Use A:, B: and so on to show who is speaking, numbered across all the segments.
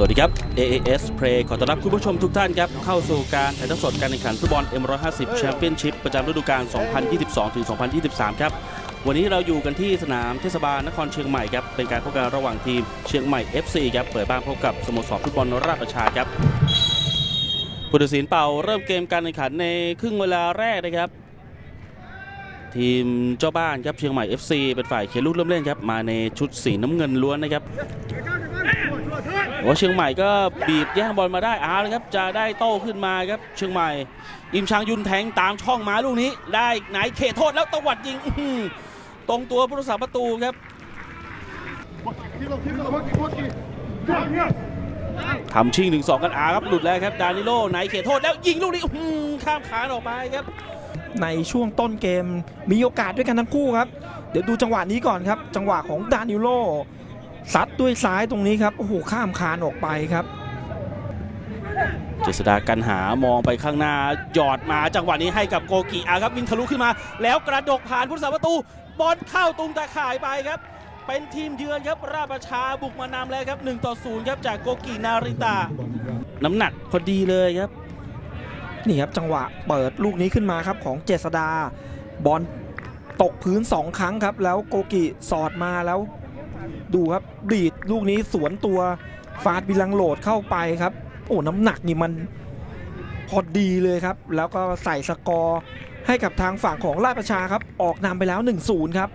A: สวัสดีครับ AAS Play ขอต้อนรับคุณผู้ชมทุกท่านครับ เข้าสู่การถ่ายทอดสดการแข่งขันฟุตบอล M150 Championship ประจำฤดูกาล 2022-2023 ครับ วันนี้เราอยู่กันที่สนามเทศบาลนครเชียงใหม่ครับ เป็นการพบกันระหว่างทีมเชียงใหม่ FC ครับ เปิดบ้านพบกับสโมสรฟุตบอลราชประชาครับผู้ตัดสินเป่าเริ่มเกมการแข่งขันในครึ่งเวลาแรกนะครับทีมเจ้าบ้านครับเชียงใหม่ FC เป็นฝ่ายเขียนลูกเริ่มเล่นครับมาในชุดสีน้ำเงินล้วนนะครับ โอ้เชียงใหม่ก็บีบแย่งบอลมาได้อาเลยครับจะได้โต้ขึ้นมาครับเชียงใหม่ อิมชางยุนแทงตามช่องมาลูกนี้ ได้ไหนเขตโทษแล้วตวัดยิงตรงตัวผู้รักษาประตูครับทำชิงหนึ่งสองกันอาครับหลุดแล้วครับดานิโลไหนเขตโทษแล้วยิงลูกนี้ข้ามขาออกไปครับ
B: ในช่วงต้นเกมมีโอกาสด้วยกันทั้งคู่ครับ เดี๋ยวดูจังหวะนี้ก่อนครับ จังหวะของดานิโล ซัดด้วยซ้ายตรงนี้ครับ โอ้โห ข้ามคานออกไปครับ
A: เจษดากันหามองไปข้างหน้าหยอดมาจังหวะนี้ให้กับโกกิอาครับวิ่งทะลุขึ้นมา แล้วกระดกผ่านผู้รักษาประตูบอลเข้าตุงตาข่ายไปครับ เป็นทีมเยือนครับ ราชประชาบุกมานำแล้วครับ1ต่อ0ครับจากโกกินาริตา น้ำหนักพอดีเลยครับ
B: นี่ครับจังหวะเปิดลูกนี้ขึ้นมาครับของเจษดาบอลตกพื้น 2 ครั้งครับ แล้วโกกิสอดมาแล้ว ดูครับบีดลูกนี้สวนตัวฟาดบิลังโหลดเข้าไปครับ โอ้น้ำหนักนี่มันพอดีเลยครับ แล้วก็ใส่สกอร์ให้กับทางฝั่งของราชประชาครับ ออกนำไปแล้ว 1-0 ครับ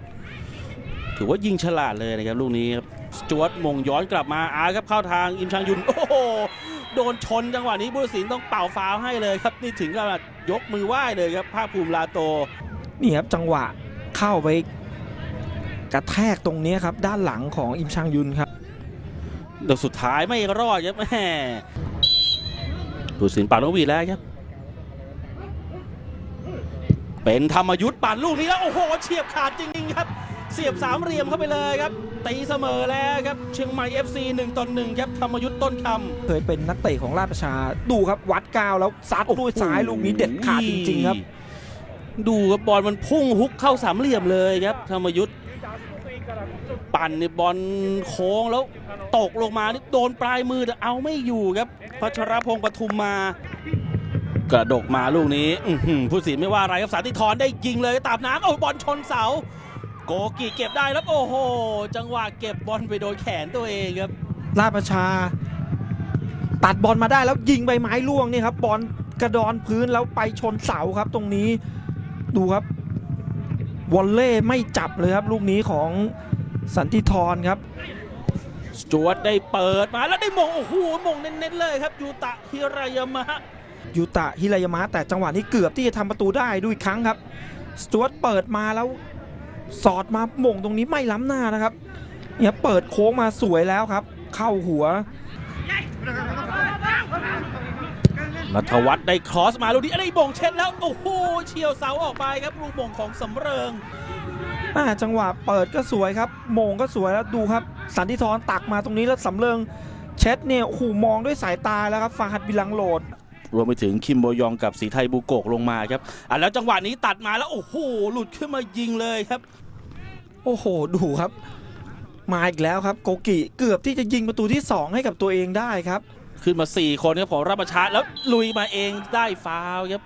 A: ถือว่ายิงฉลาดเลยนะครับลูกนี้ครับสจวตมงย้อนกลับมาอาครับเข้าทางอิมชางยุน โอ้โหโดนชนจังหวะนี้บุรศิลป์ต้องเป่าฟาวล์ให้เลยครับ นี่ถึงกับยกมือไหว้เลยครับภาคภูมิลาโต
B: นี่ครับจังหวะเข้าไป กระแทกตรงนี้ครับ ด้านหลังของอิมชังยุนครับ
A: เดี๋ยวสุดท้ายไม่รอดครับแม่ผู้สินป่านกหวีดแล้วครับ เป็นธรรมยุทธ์ปั่นลูกนี้แล้ว โอ้โหเฉียบขาดจริงๆครับ เสียบสามเหลี่ยมเข้าไปเลยครับตีเสมอแล้วครับ เชียงใหม่ FC 1ต่อ1ครับธรรมยุทธ์ต้นค
B: เคยเป็นนักเตะของราชประชาดูครับวัดกาวแล้วซัดำด้วยซ้ายลูกนี้เด็ดขาดจริงๆครับ
A: ดูครับบอลมันพุ่งฮุกเข้าสามเหลี่ยมเลยครับธรรมยุทธ์ ปั่นในบอลโค้งแล้วตกลงมานี่โดนปลายมือแต่เอาไม่อยู่ครับพัชรพงศ์ปทุมมา กระดกมาลูกนี้ผู้สินไม่ว่าอะไรครับสาธิธรได้ยิงเลยตามน้ำเอาบอลชนเสา โกกีเก็บได้แล้วโอ้โห จังหวะเก็บบอลไปโดนแขนตัวเองครับ
B: ราชประชา ตัดบอลมาได้แล้วยิงใบไม้ล่วงนี่ครับบอลกระดอนพื้นแล้วไปชนเสาครับตรงนี้ดูครับวอลเล่ไม่จับเลยครับลูกนี้ของ สันติธรครับ
A: สจวตได้เปิดมาแล้วได้มงโอ้โหมงเน้นๆเลยครับยูตะฮิรายามะ
B: ยูตะฮิรายามะแต่จังหวะนี้เกือบที่จะทำประตูได้ดูอีกครั้งครับสจวตเปิดมาแล้วสอดมาหม่งตรงนี้ไม่ล้ำหน้านะครับเนี่ยเปิดโค้งมาสวยแล้วครับ เข้าหัว
A: นัทวัฒน์ได้ครอสมาลูกนี้อะไรบ่งเช็ดแล้ว โอ้โหเฉียวเสาออกไปครับลูกบ่งของสำเริง
B: อ่า จังหวะเปิดก็สวยครับโมงก็สวยแล้วดูครับ สันติธรตักมาตรงนี้แล้วสำเริงเช็ดเนี่ยโอ้โหมองด้วยสายตาแล้วครับฟาฮัดบิลังโหลด
A: รวมไปถึงคิมโบยองกับสีไทยบูโกกลงมาครับอะแล้วจังหวะนี้ตัดมาแล้วโอ้โหหลุดขึ้นมายิงเลยครับ
B: โอ้โหดูครับ มาอีกแล้วครับโกกิเกือบที่จะยิงประตูที่ 2 ให้กับตัวเองได้ครับ
A: ขึ้นมา 4 คนครับของรับประชาแล้วลุยมาเองได้ฟาวล์ครับ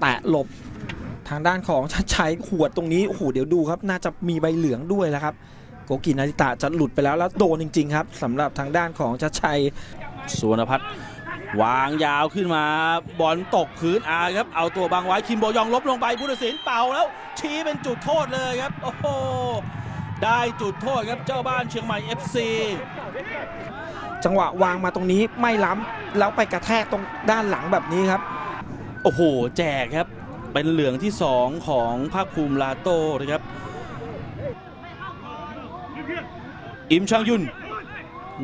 B: แตะหลบทางด้านของชัดชัยขวดตรงนี้โอ้โหเดี๋ยวดูครับ น่าจะมีใบเหลืองด้วยแล้วครับ โกกินาริตะจะหลุดไปแล้วแล้วโดนจริง ๆ ครับสำหรับทางด้านของชัดชัย
A: สุวรรณพัฒน์วางยาวขึ้นมา บอลตกพื้นอาครับ เอาตัวบังไว้คิมโบยองลบลงไปผู้ตัดสินเป่าแล้ว ชี้เป็นจุดโทษเลยครับ โอ้โหได้จุดโทษครับเจ้าบ้านเชียงใหม่ FC
B: จังหวะวางมาตรงนี้ไม่ล้ำแล้วไปกระแทกตรงด้านหลังแบบนี้ครับ
A: โอ้โห แจกครับ เป็นเหลืองที่ 2 ของภาคภูมิลาโต้นะครับ อิมชังยุน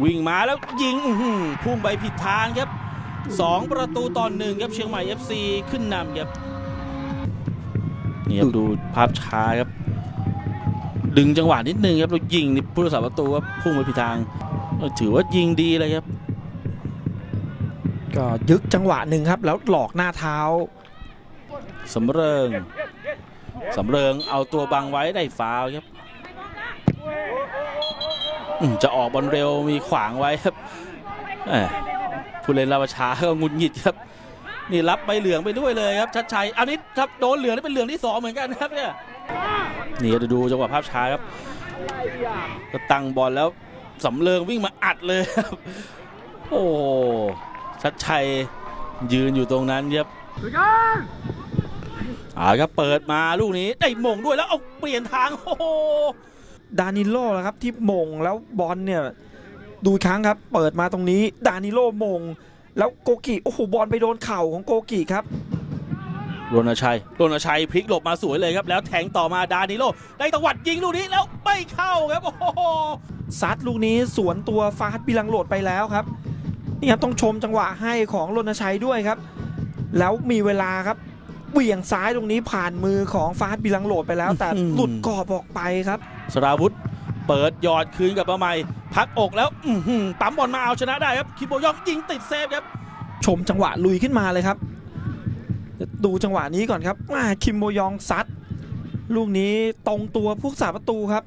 A: วิ่งมาแล้วยิงพุ่งไปผิดทางครับ 2 ประตูต่อหนึ่งครับเชียงใหม่ FC ขึ้นนำครับนี่ครับดูภาพช้าครับ ดึงจังหวะนิดนึงครับแล้วยิงนี่ผู้รักษาประตูครับพุ่งไปผิดทาง ถือว่ายิงดีเลยครับ
B: ก็ยึกจังหวะหนึ่งครับ แล้วหลอกหน้าเท้า
A: สำเริงสำเริงเอาตัวบังไว้ได้ฟาวครับจะออกบอลเร็วมีขวางไว้ครับผู้เล่นราชาก็งุดหงิดครับ นี่รับใบเหลืองไปด้วยเลยครับชัดชัยอันนี้ถ้าโดนเหลืองนี่เป็นเหลืองที่สองเหมือนกันครับเนี่ยนี่จะดูจังหวะภาพช้าครับ ก็ตั้งบอลแล้วสำเริงวิ่งมาอัดเลยครับ โอ้ชัดชัยยืนอยู่ตรงนั้นครับ อ่าครับเปิดมาลูกนี้ได้มงด้วยแล้วเอาเปลี่ยนทางโอ้โห
B: ดานิโลนะครับที่มงแล้วบอลเนี่ยดูอีกครั้งครับ เปิดมาตรงนี้ดานิโลมง แล้วโกกิโอ้โหบอลไปโดนเข่าของโกกิครับ
A: รณชัยรณชัยพลิกหลบมาสวยเลยครับ แล้วแทงต่อมาดานิโลได้ตวัดยิงลูกนี้แล้วไม่เข้าครับ โอ้โห
B: ซัดลูกนี้สวนตัวฟาสบิลังโหลดไปแล้วครับนี่ครับต้องชมจังหวะให้ของรณชัยด้วยครับ แล้วมีเวลาครับ เหวี่ยงซ้ายตรงนี้ผ่านมือของฟาสบิลังโหลดไปแล้ว แต่
A: อื้อหือ
B: หลุดกรอบออกไปครับ
A: สราวุธเปิดหยอดคืนกับมาใหม่พักอกแล้วอื้อหือปั๊มบอลมาเอาชนะได้ครับ คิมโบยองยิงติดเซฟครับ
B: ชมจังหวะลุยขึ้นมาเลยครับ ดูจังหวะนี้ก่อนครับมาคิมโบยองซัด ลูกนี้ตรงตัวผู้สาประตูครับ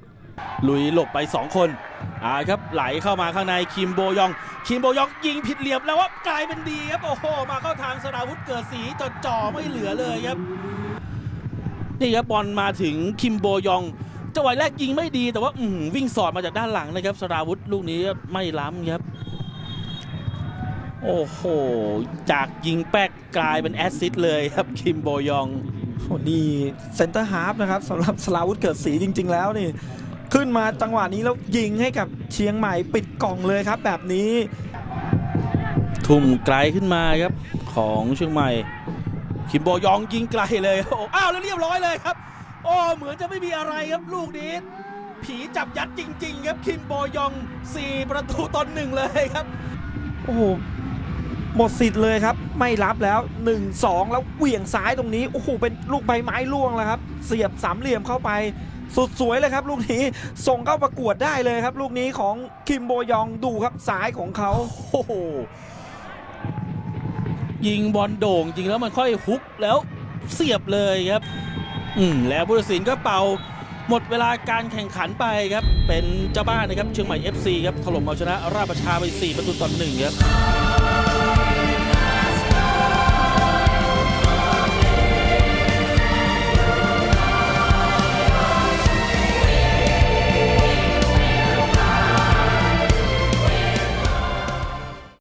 A: ลุยหลบไป 2 คน อ่าครับไหลเข้ามาข้างในคิมโบยอง คิมโบยองยิงผิดเหลี่ยมแล้วว่ากลายเป็นดีครับโอ้โหมาเข้าทางสราวุธเกิดสีจดจ่อไม่เหลือเลยครับนี่ครับบอลมาถึงคิมโบยองจังหวะแรกยิงไม่ดีแต่ว่าอืวิ่งสอดมาจากด้านหลังนะครับสราวุธลูกนี้ไม่ล้ำครับโอ้โห จากยิงแป๊กกลายเป็นแอสซิสเลยครับคิมโบยอง
B: โอ้นี่เซนเตอร์ฮาร์ฟนะครับสำหรับสลาวุธเกิดสีจริง ๆ แล้วนี่ ขึ้นมาจังหวะนี้แล้วยิงให้กับเชียงใหม่ปิดกล่องเลยครับ แบบนี้
A: ทุ่มไกลขึ้นมาครับของเชียงใหม่ คิมโบยองยิงไกลเลยโอ้อ้าวแล้วเรียบร้อยเลยครับ โอ้เหมือนจะไม่มีอะไรครับลูกนี้ผีจับยัดจริง ๆ ครับคิมโบยอง 4 ประตูต่อหนึ่งเลยครับ
B: โอ้โหหมดสิทธิ์เลยครับ ไม่รับแล้ว 1-2 แล้วเหวี่ยงซ้ายตรงนี้ โอ้โห เป็นลูกใบไม้ล่วงแล้วครับ เสียบสามเหลี่ยมเข้าไป สุดสวยเลยครับ ลูกนี้ส่งเข้าประกวดได้เลยครับ ลูกนี้ของคิมโบยองดูครับซ้ายของเขา
A: โอ้โหยิงบอลโด่งจริงแล้วมันค่อยฮุกแล้วเสียบเลยครับ อืมแล้วผู้ตัดสินก็เป่าหมดเวลาการแข่งขันไปครับ เป็นเจ้าบ้านนะครับเชียงใหม่ FC ครับถล่มเอาชนะราชประชาไป 4 ประตูต่อหนึ่งครับ